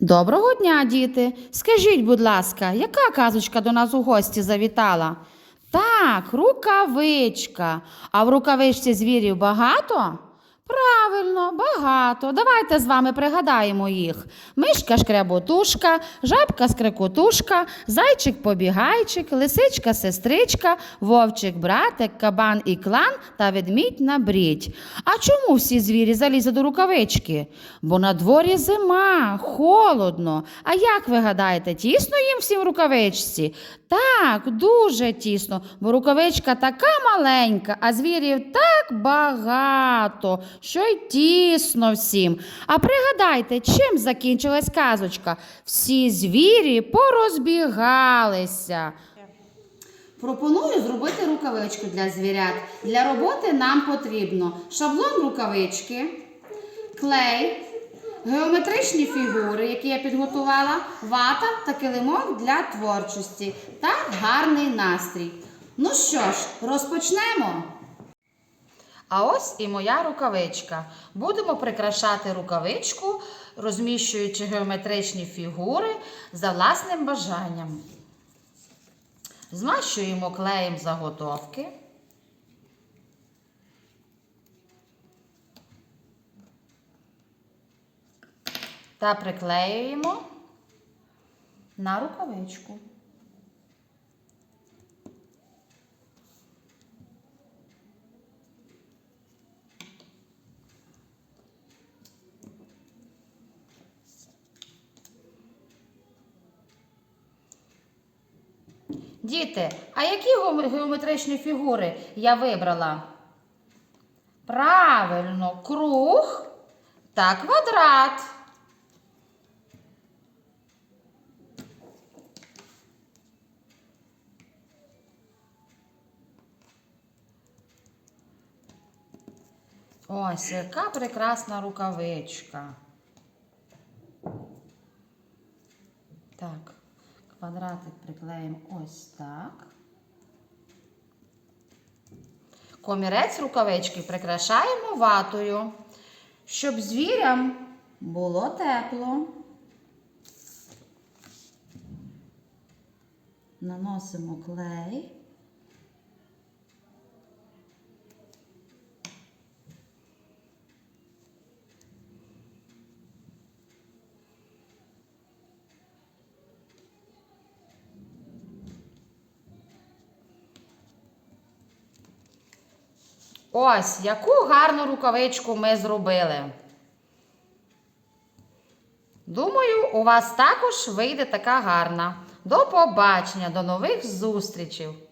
Доброго дня, діти. Скажіть, будь ласка, яка казочка до нас у гості завітала? Так, рукавичка. А в рукавичці звірів багато? Правильно, багато. Давайте з вами пригадаємо їх. Мишка шкряботушка, жабка скрекотушка, зайчик побігайчик, лисичка сестричка, вовчик братик, кабан і клан та ведмідь на брідь. А чому всі звірі залізли до рукавички? Бо на дворі зима, холодно. А як ви гадаєте, тісно їм всім в рукавичці? Так, дуже тісно, бо рукавичка така маленька, а звірів так багато, що й тісно всім. А пригадайте, чим закінчилась казочка? Всі звірі порозбігалися. Пропоную зробити рукавичку для звірят. Для роботи нам потрібно шаблон рукавички, клей, геометричні фігури, які я підготувала, вата та килимок для творчості та гарний настрій. Ну що ж, розпочнемо. А ось і моя рукавичка. Будемо прикрашати рукавичку, розміщуючи геометричні фігури за власним бажанням. Змащуємо клеєм заготовки. Та приклеюємо на рукавичку. Діти, а які геометричні фігури я вибрала? Правильно, круг та квадрат. Ось, яка прекрасна рукавичка. Так, квадратик приклеїмо ось так. Комірець рукавички прикрашаємо ватою, щоб звірям було тепло. Наносимо клей. Ось, яку гарну рукавичку ми зробили. Думаю, у вас також вийде така гарна. До побачення, до нових зустрічей!